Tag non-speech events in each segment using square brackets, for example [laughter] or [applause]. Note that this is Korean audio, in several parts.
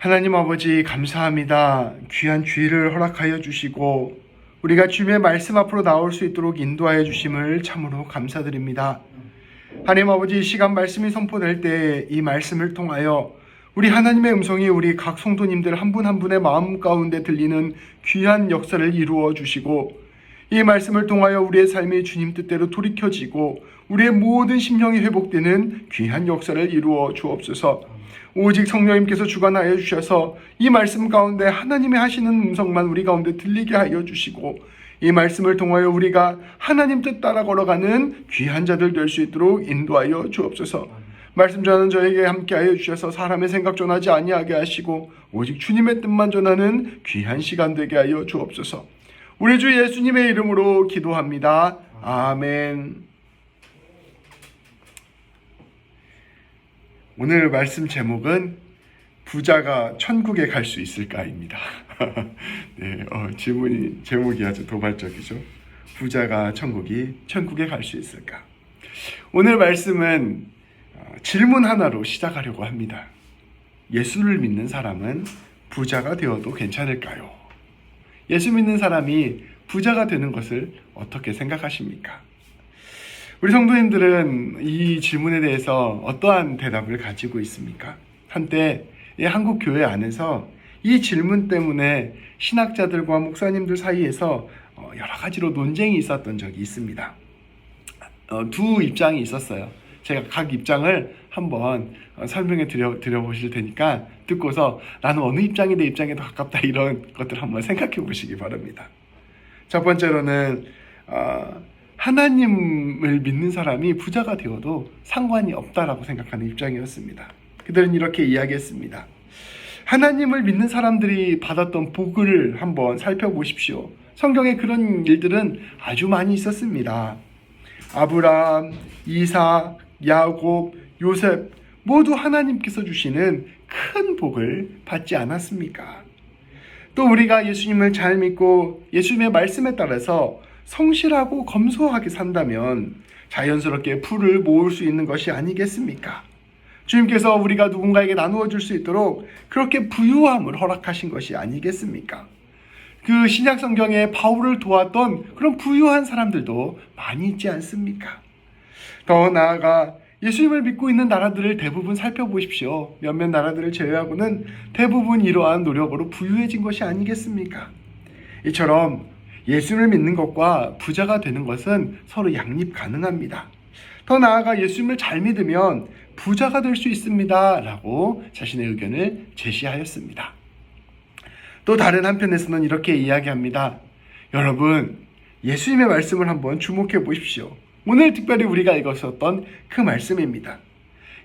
하나님 아버지 감사합니다. 귀한 주의를 허락하여 주시고 우리가 주님의 말씀 앞으로 나올 수 있도록 인도하여 주심을 참으로 감사드립니다. 하나님 아버지 이 시간 말씀이 선포될 때 이 말씀을 통하여 우리 하나님의 음성이 우리 각 성도님들 한 분한 분의 마음 가운데 들리는 귀한 역사를 이루어 주시고 이 말씀을 통하여 우리의 삶이 주님 뜻대로 돌이켜지고 우리의 모든 심령이 회복되는 귀한 역사를 이루어 주옵소서. 오직 성령님께서 주관하여 주셔서 이 말씀 가운데 하나님의 하시는 음성만 우리 가운데 들리게 하여 주시고 이 말씀을 통하여 우리가 하나님 뜻 따라 걸어가는 귀한 자들 될 수 있도록 인도하여 주옵소서. 말씀 전하는 저에게 함께하여 주셔서 사람의 생각 전하지 아니하게 하시고 오직 주님의 뜻만 전하는 귀한 시간 되게 하여 주옵소서. 우리 주 예수님의 이름으로 기도합니다. 아멘. 오늘 말씀 제목은 부자가 천국에 갈 수 있을까입니다. [laughs] 네, 어, 질문이 제목이 아주 도발적이죠. 부자가 천국이 천국에 갈 수 있을까? 오늘 말씀은 어, 질문 하나로 시작하려고 합니다. 예수를 믿는 사람은 부자가 되어도 괜찮을까요? 예수 믿는 사람이 부자가 되는 것을 어떻게 생각하십니까? 우리 성도님들은 이 질문에 대해서 어떠한 대답을 가지고 있습니까? 한때 이 한국 교회 안에서 이 질문 때문에 신학자들과 목사님들 사이에서 어, 여러 가지로 논쟁이 있었던 적이 있습니다. 어, 두 입장이 있었어요. 제가 각 입장을 한번 어, 설명해 드려, 드려 보실 테니까 듣고서 나는 어느 입장이 내 입장에 더 가깝다 이런 것들 한번 생각해 보시기 바랍니다. 첫 번째로는 어, 하나님을 믿는 사람이 부자가 되어도 상관이 없다라고 생각하는 입장이었습니다. 그들은 이렇게 이야기했습니다. 하나님을 믿는 사람들이 받았던 복을 한번 살펴보십시오. 성경에 그런 일들은 아주 많이 있었습니다. 아브라함, 이삭, 야곱, 요셉 모두 하나님께서 주시는 큰 복을 받지 않았습니까? 또 우리가 예수님을 잘 믿고 예수님의 말씀에 따라서 성실하고 검소하게 산다면 자연스럽게 풀을 모을 수 있는 것이 아니겠습니까? 주님께서 우리가 누군가에게 나누어 줄 수 있도록 그렇게 부유함을 허락하신 것이 아니겠습니까? 그 신약 성경에 바울을 도왔던 그런 부유한 사람들도 많이 있지 않습니까? 더 나아가 예수님을 믿고 있는 나라들을 대부분 살펴보십시오. 몇몇 나라들을 제외하고는 대부분 이러한 노력으로 부유해진 것이 아니겠습니까? 이처럼 예수를 믿는 것과 부자가 되는 것은 서로 양립 가능합니다. 더 나아가 예수님을 잘 믿으면 부자가 될 수 있습니다. 라고 자신의 의견을 제시하였습니다. 또 다른 한편에서는 이렇게 이야기합니다. 여러분, 예수님의 말씀을 한번 주목해 보십시오. 오늘 특별히 우리가 읽었었던 그 말씀입니다.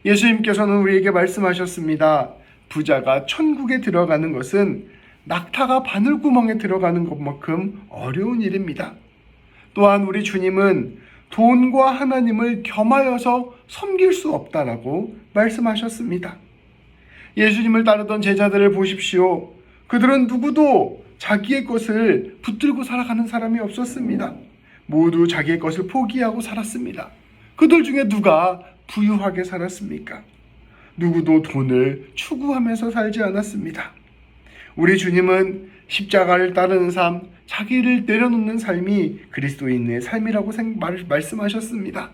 예수님께서는 우리에게 말씀하셨습니다. 부자가 천국에 들어가는 것은 낙타가 바늘구멍에 들어가는 것만큼 어려운 일입니다. 또한 우리 주님은 돈과 하나님을 겸하여서 섬길 수 없다라고 말씀하셨습니다. 예수님을 따르던 제자들을 보십시오. 그들은 누구도 자기의 것을 붙들고 살아가는 사람이 없었습니다. 모두 자기의 것을 포기하고 살았습니다. 그들 중에 누가 부유하게 살았습니까? 누구도 돈을 추구하면서 살지 않았습니다. 우리 주님은 십자가를 따르는 삶, 자기를 내려놓는 삶이 그리스도인의 삶이라고 말씀하셨습니다.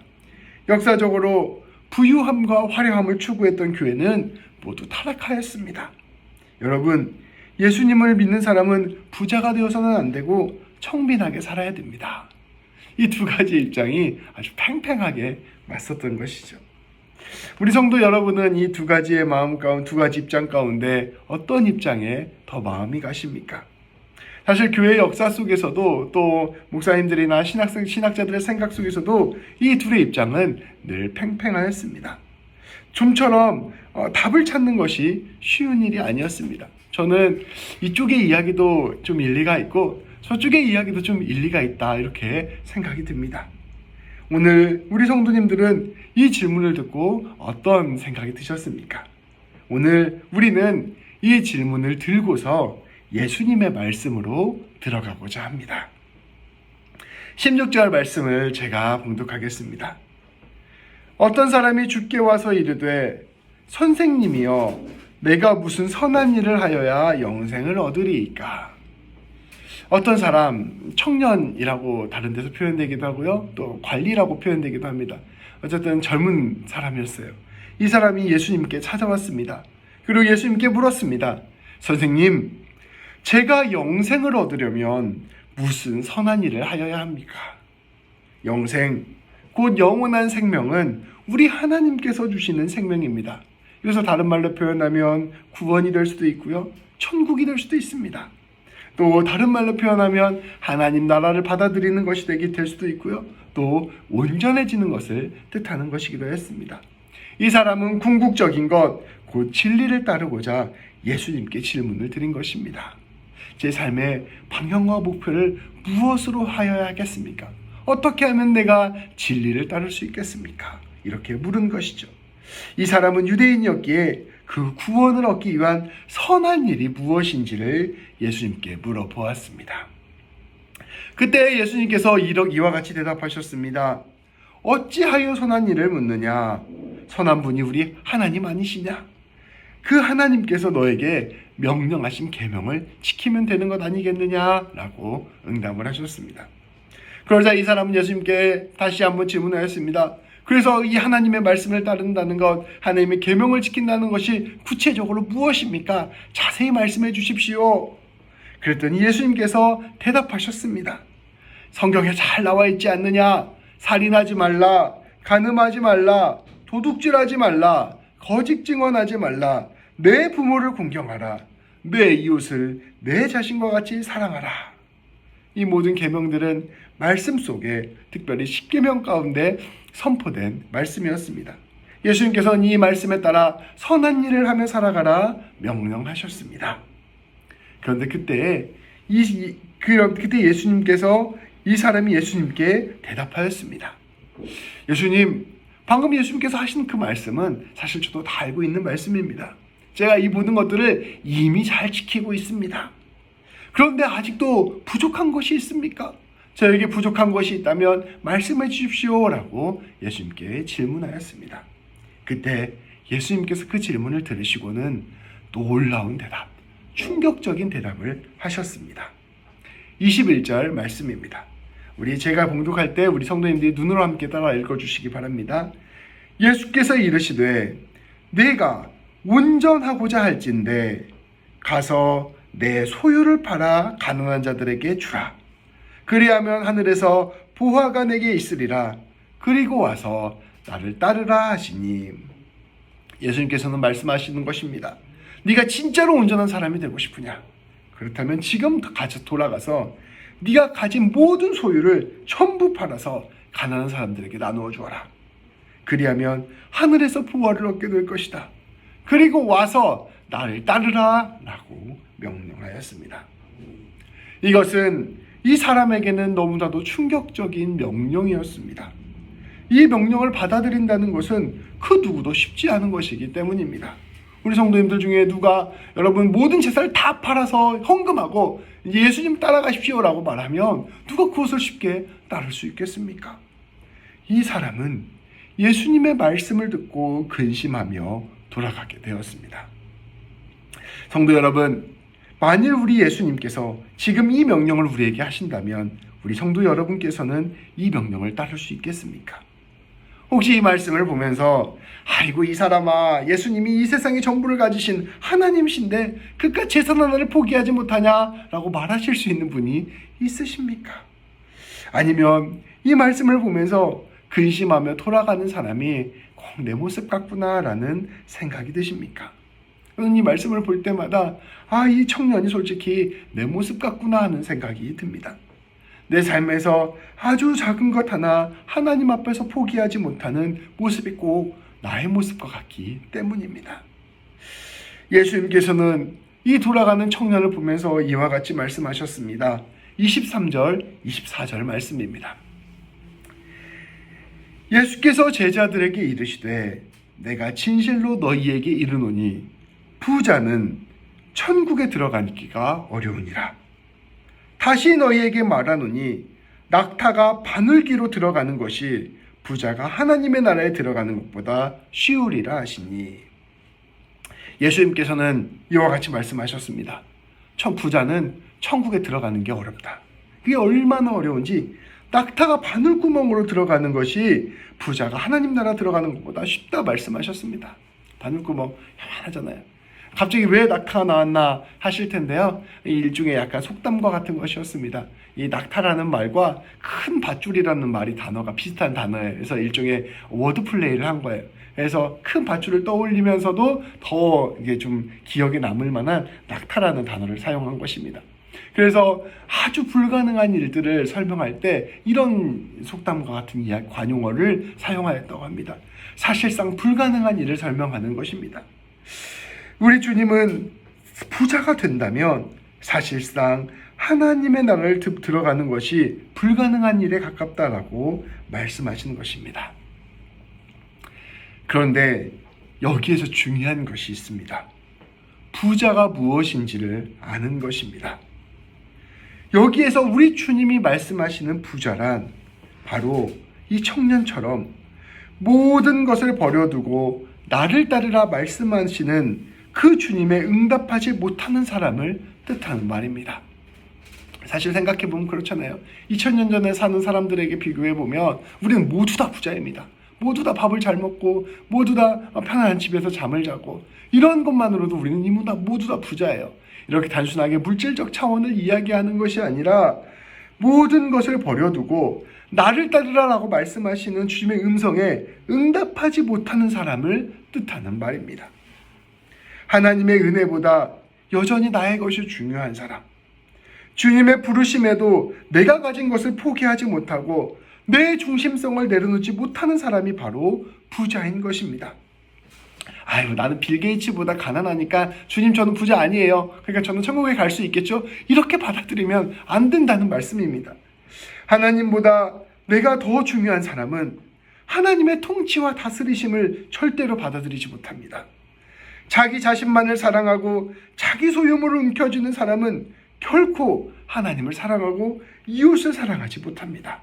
역사적으로 부유함과 화려함을 추구했던 교회는 모두 타락하였습니다. 여러분, 예수님을 믿는 사람은 부자가 되어서는 안 되고 청빈하게 살아야 됩니다. 이 두 가지 입장이 아주 팽팽하게 맞섰던 것이죠. 우리 성도 여러분은 이 두 가지의 마음 가운 두 가지 입장 가운데 어떤 입장에 더 마음이 가십니까? 사실 교회 역사 속에서도 또 목사님들이나 신학생 신학자들의 생각 속에서도 이 둘의 입장은 늘 팽팽하였습니다. 좀처럼 어, 답을 찾는 것이 쉬운 일이 아니었습니다. 저는 이쪽의 이야기도 좀 일리가 있고 저쪽의 이야기도 좀 일리가 있다 이렇게 생각이 듭니다. 오늘 우리 성도님들은 이 질문을 듣고 어떤 생각이 드셨습니까? 오늘 우리는 이 질문을 들고서 예수님의 말씀으로 들어가고자 합니다. 16절 말씀을 제가 봉독하겠습니다. 어떤 사람이 죽게 와서 이르되 선생님이여 내가 무슨 선한 일을 하여야 영생을 얻으리이까? 어떤 사람 청년이라고 다른 데서 표현되기도 하고요. 또 관리라고 표현되기도 합니다. 어쨌든 젊은 사람이었어요. 이 사람이 예수님께 찾아왔습니다. 그리고 예수님께 물었습니다. 선생님, 제가 영생을 얻으려면 무슨 선한 일을 하여야 합니까? 영생, 곧 영원한 생명은 우리 하나님께서 주시는 생명입니다. 그래서 다른 말로 표현하면 구원이 될 수도 있고요. 천국이 될 수도 있습니다. 또 다른 말로 표현하면 하나님 나라를 받아들이는 것이 되게 될 수도 있고요. 또 온전해지는 것을 뜻하는 것이기도 했습니다. 이 사람은 궁극적인 것, 곧 진리를 따르고자 예수님께 질문을 드린 것입니다. 제 삶의 방향과 목표를 무엇으로 하여야겠습니까? 어떻게 하면 내가 진리를 따를 수 있겠습니까? 이렇게 물은 것이죠. 이 사람은 유대인이었기에 그 구원을 얻기 위한 선한 일이 무엇인지를 예수님께 물어보았습니다. 그때 예수님께서 이와 같이 대답하셨습니다. 어찌하여 선한 일을 묻느냐? 선한 분이 우리 하나님 아니시냐? 그 하나님께서 너에게 명령하신 계명을 지키면 되는 것 아니겠느냐라고 응답을 하셨습니다. 그러자 이 사람은 예수님께 다시 한번 질문하였습니다. 그래서 이 하나님의 말씀을 따른다는 것, 하나님의 계명을 지킨다는 것이 구체적으로 무엇입니까? 자세히 말씀해 주십시오. 그랬더니 예수님께서 대답하셨습니다. 성경에 잘 나와 있지 않느냐? 살인하지 말라, 간음하지 말라, 도둑질하지 말라, 거짓 증언하지 말라, 내 부모를 공경하라, 내 이웃을 내 자신과 같이 사랑하라. 이 모든 계명들은 말씀 속에 특별히 십계명 가운데 선포된 말씀이었습니다. 예수님께서는 이 말씀에 따라 선한 일을 하며 살아가라 명령하셨습니다. 그런데 그때 이 그, 그때 예수님께서 이 사람이 예수님께 대답하였습니다. 예수님, 방금 예수님께서 하신 그 말씀은 사실 저도 다 알고 있는 말씀입니다. 제가 이 모든 것들을 이미 잘 지키고 있습니다. 그런데 아직도 부족한 것이 있습니까? 저에게 부족한 것이 있다면 말씀해 주십시오 라고 예수님께 질문하였습니다. 그때 예수님께서 그 질문을 들으시고는 놀라운 대답, 충격적인 대답을 하셨습니다. 21절 말씀입니다. 우리 제가 봉독할 때 우리 성도님들이 눈으로 함께 따라 읽어 주시기 바랍니다. 예수께서 이르시되 내가 운전하고자 할진대 가서 내 소유를 팔아 가난한 자들에게 주라. 그리하면 하늘에서 보화가 내게 있으리라. 그리고 와서 나를 따르라 하시니 예수님께서는 말씀하시는 것입니다. 네가 진짜로 온전한 사람이 되고 싶으냐? 그렇다면 지금 가서 돌아가서 네가 가진 모든 소유를 전부 팔아서 가난한 사람들에게 나누어 주어라. 그리하면 하늘에서 보화를 얻게 될 것이다. 그리고 와서 나를 따르라 라고 명령하였습니다. 이것은 이 사람에게는 너무나도 충격적인 명령이었습니다. 이 명령을 받아들인다는 것은 그 누구도 쉽지 않은 것이기 때문입니다. 우리 성도님들 중에 누가 여러분 모든 재산을 다 팔아서 헌금하고 예수님 따라가십시오라고 말하면 누가 그것을 쉽게 따를 수 있겠습니까? 이 사람은 예수님의 말씀을 듣고 근심하며 돌아가게 되었습니다. 성도 여러분, 만일 우리 예수님께서 지금 이 명령을 우리에게 하신다면 우리 성도 여러분께서는 이 명령을 따를 수 있겠습니까? 혹시 이 말씀을 보면서 아이고 이 사람아 예수님이 이 세상의 전부를 가지신 하나님이신데 그깟 재산 하나를 포기하지 못하냐라고 말하실 수 있는 분이 있으십니까? 아니면 이 말씀을 보면서 근심하며 돌아가는 사람이 꼭 내 모습 같구나라는 생각이 드십니까? 이 말씀을 볼 때마다 아, 이 청년이 솔직히 내 모습 같구나 하는 생각이 듭니다. 내 삶에서 아주 작은 것 하나 하나님 앞에서 포기하지 못하는 모습이 꼭 나의 모습과 같기 때문입니다. 예수님께서는 이 돌아가는 청년을 보면서 이와 같이 말씀하셨습니다. 23절, 24절 말씀입니다. 예수께서 제자들에게 이르시되 내가 진실로 너희에게 이르노니 부자는 천국에 들어가기가 어려우니라. 다시 너희에게 말하노니 낙타가 바늘기로 들어가는 것이 부자가 하나님의 나라에 들어가는 것보다 쉬우리라 하시니 예수님께서는 이와 같이 말씀하셨습니다. 천 부자는 천국에 들어가는 게 어렵다. 그게 얼마나 어려운지 낙타가 바늘구멍으로 들어가는 것이 부자가 하나님 나라 들어가는 것보다 쉽다 말씀하셨습니다. 바늘구멍 야만하잖아요. 갑자기 왜 낙타가 나왔나 하실 텐데요. 이 일종의 약간 속담과 같은 것이었습니다. 이 낙타라는 말과 큰 밧줄이라는 말이 단어가 비슷한 단어에서 일종의 워드 플레이를 한 거예요. 그래서 큰 밧줄을 떠올리면서도 더 이게 좀 기억에 남을 만한 낙타라는 단어를 사용한 것입니다. 그래서 아주 불가능한 일들을 설명할 때 이런 속담과 같은 이야기, 관용어를 사용하였다고 합니다. 사실상 불가능한 일을 설명하는 것입니다. 우리 주님은 부자가 된다면 사실상 하나님의 나라를 드- 들어가는 것이 불가능한 일에 가깝다라고 말씀하시는 것입니다. 그런데 여기에서 중요한 것이 있습니다. 부자가 무엇인지를 아는 것입니다. 여기에서 우리 주님이 말씀하시는 부자란 바로 이 청년처럼 모든 것을 버려두고 나를 따르라 말씀하시는 그 주님의 응답하지 못하는 사람을 뜻하는 말입니다. 사실 생각해 보면 그렇잖아요. 2000년 전에 사는 사람들에게 비교해 보면 우리는 모두 다 부자입니다. 모두 다 밥을 잘 먹고 모두 다 편안한 집에서 잠을 자고 이런 것만으로도 우리는 이모 다 모두 다 부자예요. 이렇게 단순하게 물질적 차원을 이야기하는 것이 아니라 모든 것을 버려두고 나를 따르라라고 말씀하시는 주님의 음성에 응답하지 못하는 사람을 뜻하는 말입니다. 하나님의 은혜보다 여전히 나의 것이 중요한 사람. 주님의 부르심에도 내가 가진 것을 포기하지 못하고 내 중심성을 내려놓지 못하는 사람이 바로 부자인 것입니다. 아유, 나는 빌 게이츠보다 가난하니까 주님 저는 부자 아니에요. 그러니까 저는 천국에 갈 수 있겠죠? 이렇게 받아들이면 안 된다는 말씀입니다. 하나님보다 내가 더 중요한 사람은 하나님의 통치와 다스리심을 절대로 받아들이지 못합니다. 자기 자신만을 사랑하고 자기 소유물을 움켜쥐는 사람은 결코 하나님을 사랑하고 이웃을 사랑하지 못합니다.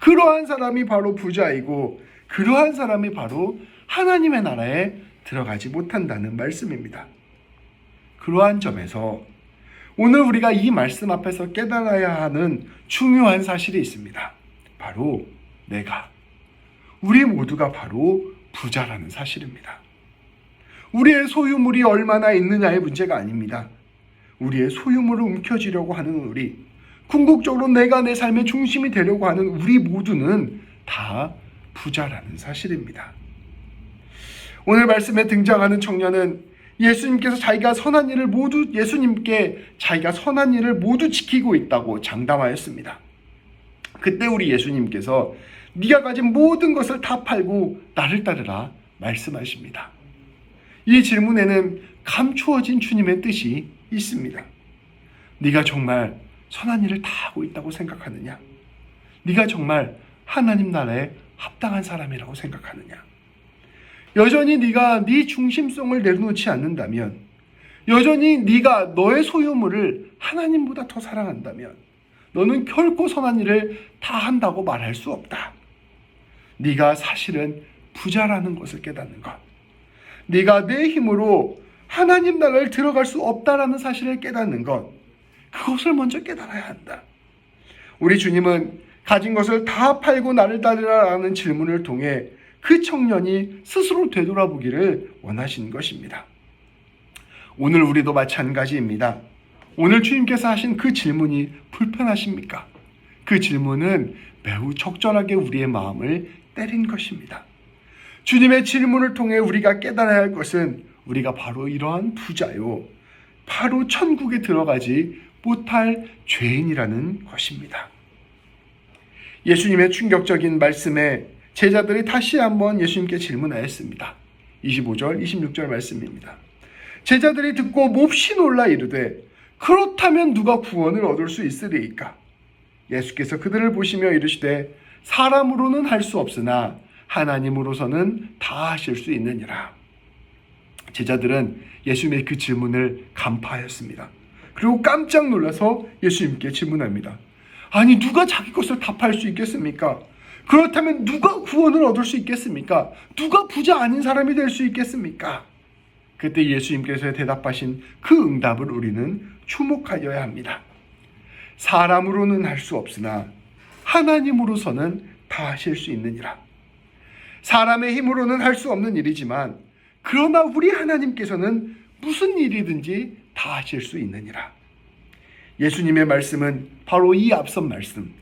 그러한 사람이 바로 부자이고 그러한 사람이 바로 하나님의 나라에 들어가지 못한다는 말씀입니다. 그러한 점에서 오늘 우리가 이 말씀 앞에서 깨달아야 하는 중요한 사실이 있습니다. 바로 내가 우리 모두가 바로 부자라는 사실입니다. 우리의 소유물이 얼마나 있느냐의 문제가 아닙니다. 우리의 소유물을 움켜쥐려고 하는 우리, 궁극적으로 내가 내 삶의 중심이 되려고 하는 우리 모두는 다 부자라는 사실입니다. 오늘 말씀에 등장하는 청년은 예수님께서 자기가 선한 일을 모두 예수님께 자기가 선한 일을 모두 지키고 있다고 장담하였습니다. 그때 우리 예수님께서 네가 가진 모든 것을 다 팔고 나를 따르라 말씀하십니다. 이 질문에는 감추어진 주님의 뜻이 있습니다. 네가 정말 선한 일을 다 하고 있다고 생각하느냐? 네가 정말 하나님 나라에 합당한 사람이라고 생각하느냐? 여전히 네가 네 중심성을 내려놓지 않는다면, 여전히 네가 너의 소유물을 하나님보다 더 사랑한다면, 너는 결코 선한 일을 다 한다고 말할 수 없다. 네가 사실은 부자라는 것을 깨닫는 것. 네가 내 힘으로 하나님 나라를 들어갈 수 없다라는 사실을 깨닫는 것. 그것을 먼저 깨달아야 한다. 우리 주님은 가진 것을 다 팔고 나를 따르라라는 질문을 통해 그 청년이 스스로 되돌아보기를 원하신 것입니다. 오늘 우리도 마찬가지입니다. 오늘 주님께서 하신 그 질문이 불편하십니까? 그 질문은 매우 적절하게 우리의 마음을 때린 것입니다. 주님의 질문을 통해 우리가 깨달아야 할 것은 우리가 바로 이러한 부자요. 바로 천국에 들어가지 못할 죄인이라는 것입니다. 예수님의 충격적인 말씀에 제자들이 다시 한번 예수님께 질문하였습니다. 25절, 26절 말씀입니다. 제자들이 듣고 몹시 놀라 이르되 그렇다면 누가 구원을 얻을 수 있으리이까? 예수께서 그들을 보시며 이르시되 사람으로는 할 수 없으나 하나님으로서는 다 하실 수 있느니라. 제자들은 예수님의 그 질문을 간파하였습니다. 그리고 깜짝 놀라서 예수님께 질문합니다. 아니 누가 자기 것을 답할 수 있겠습니까? 그렇다면 누가 구원을 얻을 수 있겠습니까? 누가 부자 아닌 사람이 될 수 있겠습니까? 그때 예수님께서 대답하신 그 응답을 우리는 주목하여야 합니다. 사람으로는 할 수 없으나 하나님으로서는 다 하실 수 있느니라. 사람의 힘으로는 할 수 없는 일이지만 그러나 우리 하나님께서는 무슨 일이든지 다 하실 수 있느니라. 예수님의 말씀은 바로 이 앞선 말씀,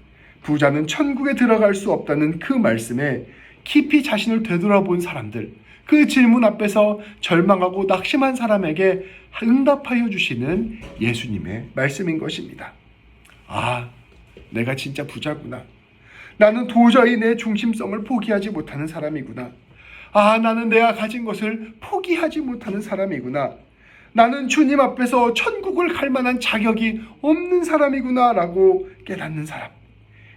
부자는 천국에 들어갈 수 없다는 그 말씀에 깊이 자신을 되돌아본 사람들, 그 질문 앞에서 절망하고 낙심한 사람에게 응답하여 주시는 예수님의 말씀인 것입니다. 아, 내가 진짜 부자구나. 나는 도저히 내 중심성을 포기하지 못하는 사람이구나. 아, 나는 내가 가진 것을 포기하지 못하는 사람이구나. 나는 주님 앞에서 천국을 갈 만한 자격이 없는 사람이구나 라고 깨닫는 사람.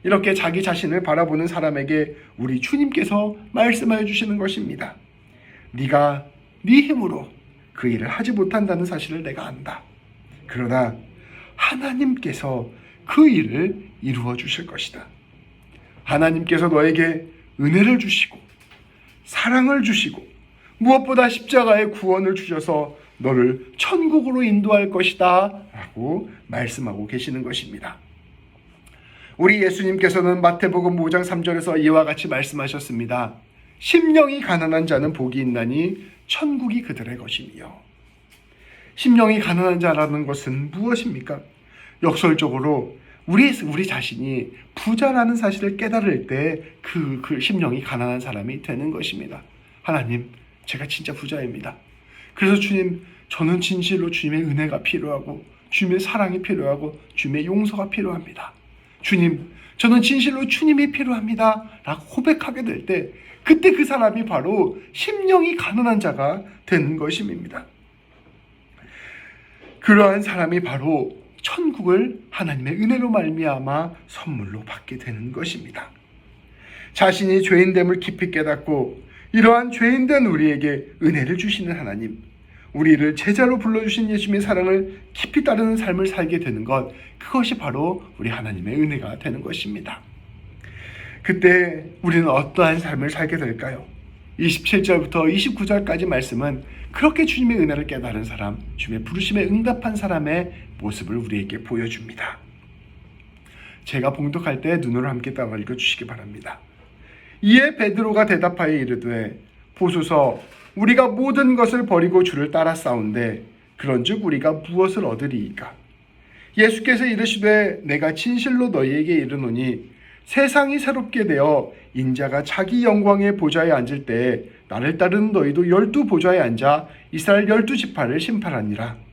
이렇게 자기 자신을 바라보는 사람에게 우리 주님께서 말씀하여 주시는 것입니다. 네가 네 힘으로 그 일을 하지 못한다는 사실을 내가 안다. 그러나 하나님께서 그 일을 이루어 주실 것이다. 하나님께서 너에게 은혜를 주시고 사랑을 주시고 무엇보다 십자가의 구원을 주셔서 너를 천국으로 인도할 것이다. 라고 말씀하고 계시는 것입니다. 우리 예수님께서는 마태복음 5장 3절에서 이와 같이 말씀하셨습니다. 심령이 가난한 자는 복이 있나니 천국이 그들의 것이며 심령이 가난한 자라는 것은 무엇입니까? 역설적으로 우리 우리 자신이 부자라는 사실을 깨달을 때그그 심령이 가난한 사람이 되는 것입니다. 하나님, 제가 진짜 부자입니다. 그래서 주님, 저는 진실로 주님의 은혜가 필요하고 주님의 사랑이 필요하고 주님의 용서가 필요합니다. 주님, 저는 진실로 주님이 필요합니다. 라고 고백하게 될 때, 그때 그 사람이 바로 심령이 가난한 자가 되는 것입니다. 그러한 사람이 바로 천국을 하나님의 은혜로 말미암아 선물로 받게 되는 것입니다. 자신이 죄인됨을 깊이 깨닫고 이러한 죄인된 우리에게 은혜를 주시는 하나님, 우리를 제자로 불러주신 예수님의 사랑을 깊이 따르는 삶을 살게 되는 것, 그것이 바로 우리 하나님의 은혜가 되는 것입니다. 그때 우리는 어떠한 삶을 살게 될까요? 27절부터 29절까지 말씀은 그렇게 주님의 은혜를 깨달은 사람, 주님의 부르심에 응답한 사람의 모습을 우리에게 보여줍니다. 제가 봉독할 때 눈으로 함께 따라 읽어주시기 바랍니다. 이에 베드로가 대답하여 이르되 보소서 우리가 모든 것을 버리고 주를 따라 싸운데 그런즉 우리가 무엇을 얻으리이까 예수께서 이르시되 내가 진실로 너희에게 이르노니 세상이 새롭게 되어 인자가 자기 영광의 보좌에 앉을 때 나를 따르는 너희도 열두 보좌에 앉아 이스라엘 열두 지파를 심판하니라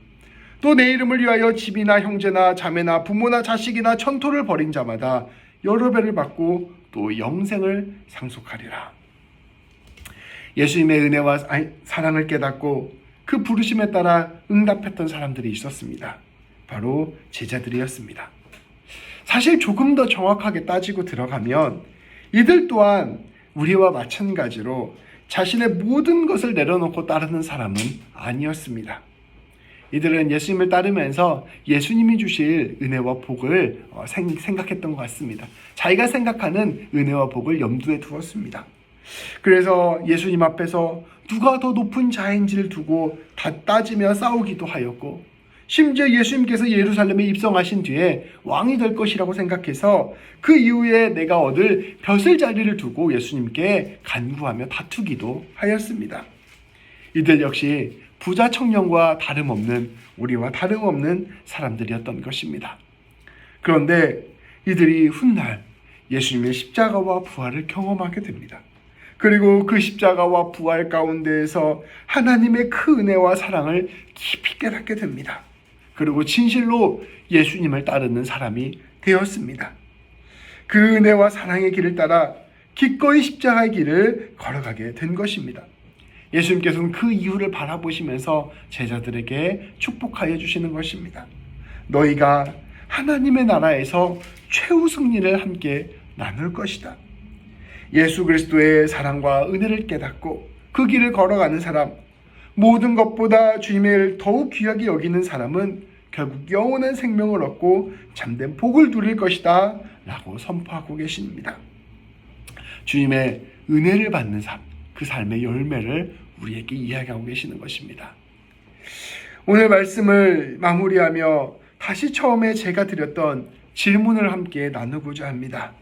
또 내 이름을 위하여 집이나 형제나 자매나 부모나 자식이나 천토를 벌인 자마다 여러 배를 받고 또 영생을 상속하리라. 예수님의 은혜와 사랑을 깨닫고 그 부르심에 따라 응답했던 사람들이 있었습니다. 바로 제자들이었습니다. 사실 조금 더 정확하게 따지고 들어가면 이들 또한 우리와 마찬가지로 자신의 모든 것을 내려놓고 따르는 사람은 아니었습니다. 이들은 예수님을 따르면서 예수님이 주실 은혜와 복을 어, 생각했던 것 같습니다. 자기가 생각하는 은혜와 복을 염두에 두었습니다. 그래서 예수님 앞에서 누가 더 높은 자인지를 두고 다 따지며 싸우기도 하였고, 심지어 예수님께서 예루살렘에 입성하신 뒤에 왕이 될 것이라고 생각해서 그 이후에 내가 얻을 벼슬 자리를 두고 예수님께 간구하며 다투기도 하였습니다. 이들 역시 부자 청년과 다름없는 우리와 다름없는 사람들이었던 것입니다. 그런데 이들이 훗날 예수님의 십자가와 부활을 경험하게 됩니다. 그리고 그 십자가와 부활 가운데에서 하나님의 그 은혜와 사랑을 깊이 깨닫게 됩니다. 그리고 진실로 예수님을 따르는 사람이 되었습니다. 그 은혜와 사랑의 길을 따라 기꺼이 십자가의 길을 걸어가게 된 것입니다. 예수님께서는 그 이유를 바라보시면서 제자들에게 축복하여 주시는 것입니다. 너희가 하나님의 나라에서 최후 승리를 함께 나눌 것이다. 예수 그리스도의 사랑과 은혜를 깨닫고 그 길을 걸어가는 사람, 모든 것보다 주님을 더욱 귀하게 여기는 사람은 결국 영원한 생명을 얻고 참된 복을 누릴 것이다. 라고 선포하고 계십니다. 주님의 은혜를 받는 삶, 그 삶의 열매를 우리에게 이야기하고 계시는 것입니다. 오늘 말씀을 마무리하며 다시 처음에 제가 드렸던 질문을 함께 나누고자 합니다.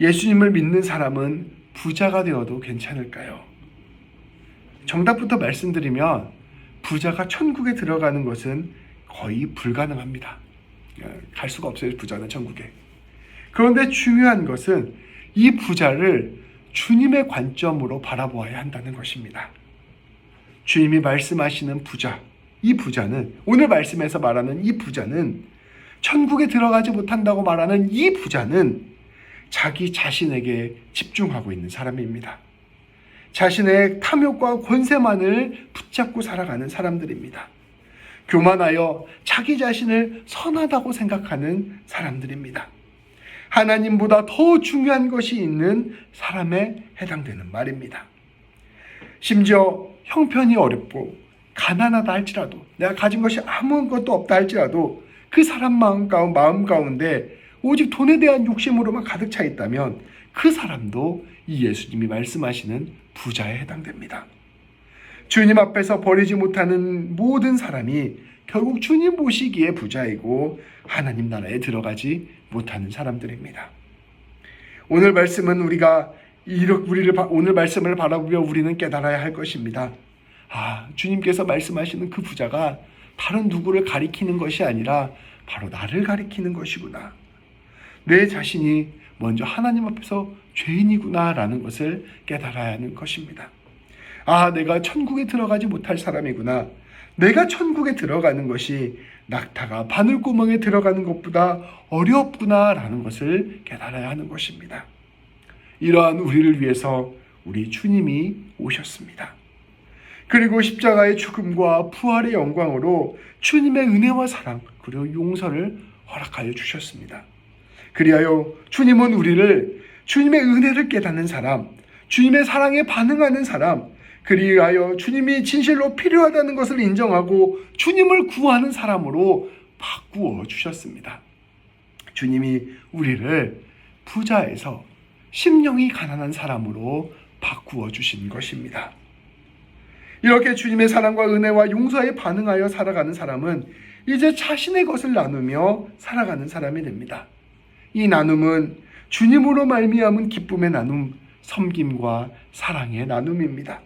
예수님을 믿는 사람은 부자가 되어도 괜찮을까요? 정답부터 말씀드리면 부자가 천국에 들어가는 것은 거의 불가능합니다. 갈 수가 없어요, 부자는 천국에. 그런데 중요한 것은 이 부자를 주님의 관점으로 바라보아야 한다는 것입니다. 주님이 말씀하시는 부자, 이 부자는 오늘 말씀에서 말하는 이 부자는 천국에 들어가지 못한다고 말하는 이 부자는 자기 자신에게 집중하고 있는 사람입니다. 자신의 탐욕과 권세만을 붙잡고 살아가는 사람들입니다. 교만하여 자기 자신을 선하다고 생각하는 사람들입니다. 하나님보다 더 중요한 것이 있는 사람에 해당되는 말입니다. 심지어 형편이 어렵고 가난하다 할지라도 내가 가진 것이 아무것도 없다 할지라도 그 사람 마음 가운 마음 가운데 오직 돈에 대한 욕심으로만 가득 차 있다면 그 사람도 이 예수님이 말씀하시는 부자에 해당됩니다. 주님 앞에서 버리지 못하는 모든 사람이 결국 주님 보시기에 부자이고 하나님 나라에 들어가지 못하는 사람들입니다. 오늘 말씀은 우리가 이렇게 우리를 오늘 말씀을 바라보며 우리는 깨달아야 할 것입니다. 아, 주님께서 말씀하시는 그 부자가 다른 누구를 가리키는 것이 아니라 바로 나를 가리키는 것이구나. 내 자신이 먼저 하나님 앞에서 죄인이구나라는 것을 깨달아야 하는 것입니다. 아, 내가 천국에 들어가지 못할 사람이구나. 내가 천국에 들어가는 것이 낙타가 바늘구멍에 들어가는 것보다 어렵구나라는 것을 깨달아야 하는 것입니다. 이러한 우리를 위해서 우리 주님이 오셨습니다. 그리고 십자가의 죽음과 부활의 영광으로 주님의 은혜와 사랑 그리고 용서를 허락하여 주셨습니다. 그리하여 주님은 우리를 주님의 은혜를 깨닫는 사람, 주님의 사랑에 반응하는 사람, 그리하여 주님이 진실로 필요하다는 것을 인정하고 주님을 구하는 사람으로 바꾸어 주셨습니다. 주님이 우리를 부자에서 심령이 가난한 사람으로 바꾸어 주신 것입니다. 이렇게 주님의 사랑과 은혜와 용서에 반응하여 살아가는 사람은 이제 자신의 것을 나누며 살아가는 사람이 됩니다. 이 나눔은 주님으로 말미암은 기쁨의 나눔, 섬김과 사랑의 나눔입니다.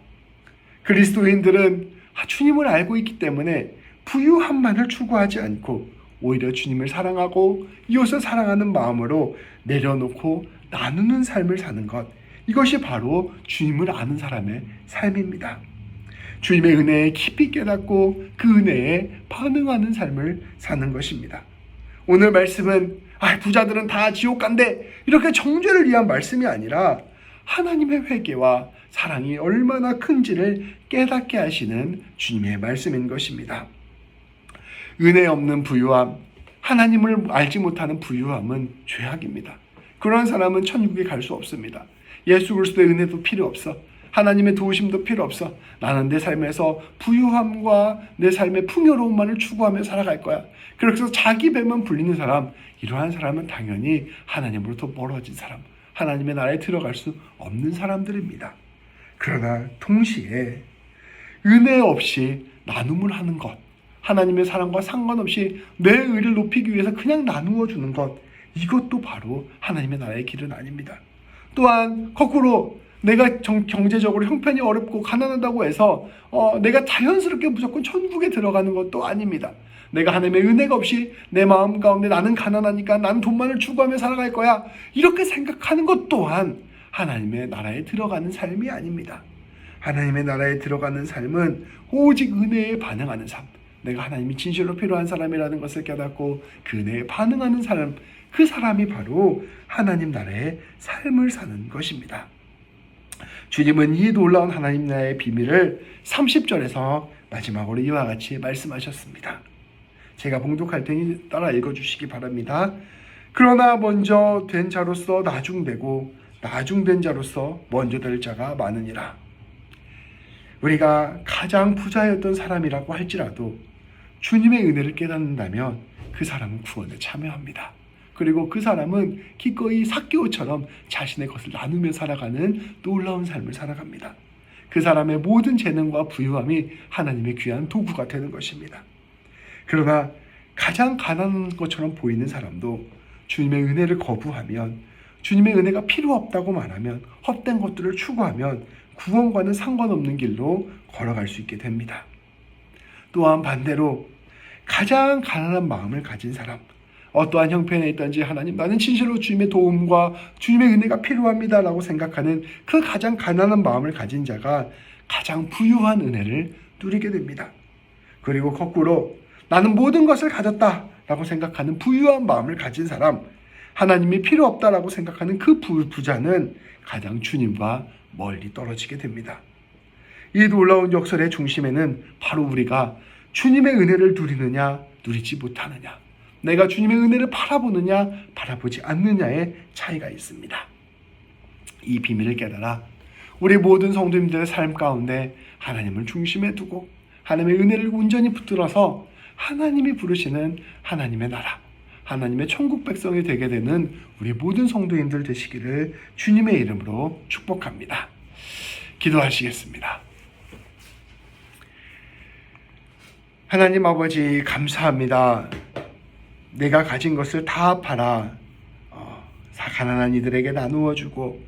그리스도인들은 주님을 알고 있기 때문에 부유함만을 추구하지 않고 오히려 주님을 사랑하고 이웃을 사랑하는 마음으로 내려놓고 나누는 삶을 사는 것 이것이 바로 주님을 아는 사람의 삶입니다. 주님의 은혜에 깊이 깨닫고 그 은혜에 반응하는 삶을 사는 것입니다. 오늘 말씀은 아, 부자들은 다 지옥 간대 이렇게 정죄를 위한 말씀이 아니라 하나님의 회개와 사랑이 얼마나 큰지를 깨닫게 하시는 주님의 말씀인 것입니다. 은혜 없는 부유함, 하나님을 알지 못하는 부유함은 죄악입니다. 그런 사람은 천국에 갈 수 없습니다. 예수 그리스도의 은혜도 필요 없어. 하나님의 도우심도 필요 없어. 나는 내 삶에서 부유함과 내 삶의 풍요로움만을 추구하며 살아갈 거야. 그래서 자기 배만 불리는 사람, 이러한 사람은 당연히 하나님으로부터 멀어진 사람, 하나님의 나라에 들어갈 수 없는 사람들입니다. 그러나 동시에 은혜 없이 나눔을 하는 것, 하나님의 사랑과 상관없이 내 의를 높이기 위해서 그냥 나누어 주는 것, 이것도 바로 하나님의 나라의 길은 아닙니다. 또한 거꾸로 내가 정, 경제적으로 형편이 어렵고 가난하다고 해서 어, 내가 자연스럽게 무조건 천국에 들어가는 것도 아닙니다. 내가 하나님의 은혜가 없이 내 마음 가운데 나는 가난하니까 나는 돈만을 추구하며 살아갈 거야. 이렇게 생각하는 것 또한 하나님의 나라에 들어가는 삶이 아닙니다. 하나님의 나라에 들어가는 삶은 오직 은혜에 반응하는 삶. 내가 하나님이 진실로 필요한 사람이라는 것을 깨닫고 그 은혜에 반응하는 사람, 그 사람이 바로 하나님 나라의 삶을 사는 것입니다. 주님은 이 놀라운 하나님 나라의 비밀을 30절에서 마지막으로 이와 같이 말씀하셨습니다. 제가 봉독할 테니 따라 읽어주시기 바랍니다. 그러나 먼저 된 자로서 나중되고 나중된 자로서 먼저 될 자가 많으니라. 우리가 가장 부자였던 사람이라고 할지라도 주님의 은혜를 깨닫는다면 그 사람은 구원에 참여합니다. 그리고 그 사람은 기꺼이 사개오처럼 자신의 것을 나누며 살아가는 놀라운 삶을 살아갑니다. 그 사람의 모든 재능과 부유함이 하나님의 귀한 도구가 되는 것입니다. 그러나 가장 가난한 것처럼 보이는 사람도 주님의 은혜를 거부하면 주님의 은혜가 필요 없다고 말하면 헛된 것들을 추구하면 구원과는 상관없는 길로 걸어갈 수 있게 됩니다. 또한 반대로 가장 가난한 마음을 가진 사람, 어떠한 형편에 있든지 하나님 나는 진실로 주님의 도움과 주님의 은혜가 필요합니다라고 생각하는 그 가장 가난한 마음을 가진 자가 가장 부유한 은혜를 누리게 됩니다. 그리고 거꾸로 나는 모든 것을 가졌다 라고 생각하는 부유한 마음을 가진 사람, 하나님이 필요 없다라고 생각하는 그 부, 부자는 가장 주님과 멀리 떨어지게 됩니다. 이 놀라운 역설의 중심에는 바로 우리가 주님의 은혜를 누리느냐, 누리지 못하느냐, 내가 주님의 은혜를 바라보느냐, 바라보지 않느냐의 차이가 있습니다. 이 비밀을 깨달아 우리 모든 성도님들의 삶 가운데 하나님을 중심에 두고 하나님의 은혜를 온전히 붙들어서 하나님이 부르시는 하나님의 나라, 하나님의 천국 백성이 되게 되는 우리 모든 성도님들 되시기를 주님의 이름으로 축복합니다. 기도하시겠습니다. 하나님 아버지 감사합니다. 내가 가진 것을 다 팔아 어, 가난한 이들에게 나누어 주고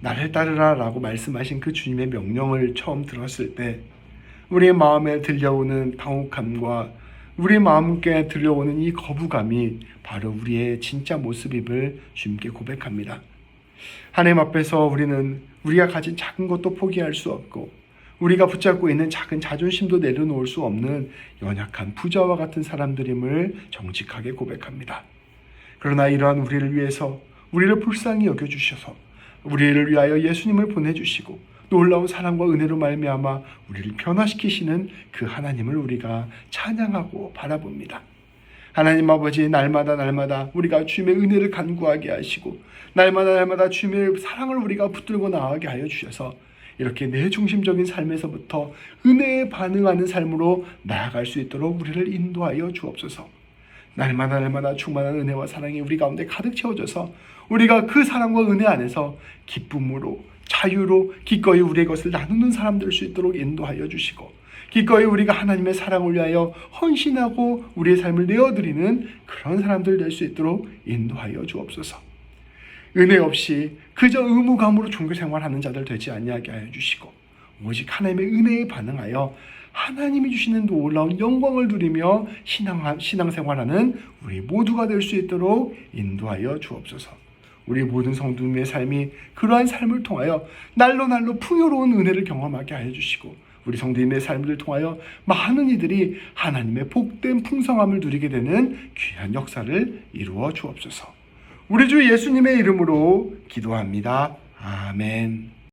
나를 따르라라고 말씀하신 그 주님의 명령을 처음 들었을 때 우리의 마음에 들려오는 당혹함과 우리 마음께 들려오는 이 거부감이 바로 우리의 진짜 모습임을 주님께 고백합니다. 하나님 앞에서 우리는 우리가 가진 작은 것도 포기할 수 없고 우리가 붙잡고 있는 작은 자존심도 내려놓을 수 없는 연약한 부자와 같은 사람들임을 정직하게 고백합니다. 그러나 이러한 우리를 위해서 우리를 불쌍히 여겨 주셔서 우리를 위하여 예수님을 보내 주시고 놀라운 사랑과 은혜로 말미암아 우리를 변화시키시는 그 하나님을 우리가 찬양하고 바라봅니다. 하나님 아버지 날마다 날마다 우리가 주님의 은혜를 간구하게 하시고 날마다 날마다 주님의 사랑을 우리가 붙들고 나가게 하여 주셔서 이렇게 내 중심적인 삶에서부터 은혜에 반응하는 삶으로 나아갈 수 있도록 우리를 인도하여 주옵소서. 날마다 날마다 충만한 은혜와 사랑이 우리 가운데 가득 채워져서 우리가 그 사랑과 은혜 안에서 기쁨으로 자유로 기꺼이 우리의 것을 나누는 사람 될 수 있도록 인도하여 주시고 기꺼이 우리가 하나님의 사랑을 위하여 헌신하고 우리의 삶을 내어드리는 그런 사람들 될 수 있도록 인도하여 주옵소서. 은혜 없이 그저 의무감으로 종교 생활하는 자들 되지 아니하게 하여 주시고 오직 하나님의 은혜에 반응하여 하나님이 주시는 놀라운 영광을 누리며 신앙 신앙생활하는 우리 모두가 될 수 있도록 인도하여 주옵소서. 우리 모든 성도님의 삶이 그러한 삶을 통하여 날로 날로 풍요로운 은혜를 경험하게 하여 주시고 우리 성도님의 삶을 통하여 많은 이들이 하나님의 복된 풍성함을 누리게 되는 귀한 역사를 이루어 주옵소서. 우리 주 예수님의 이름으로 기도합니다. 아멘.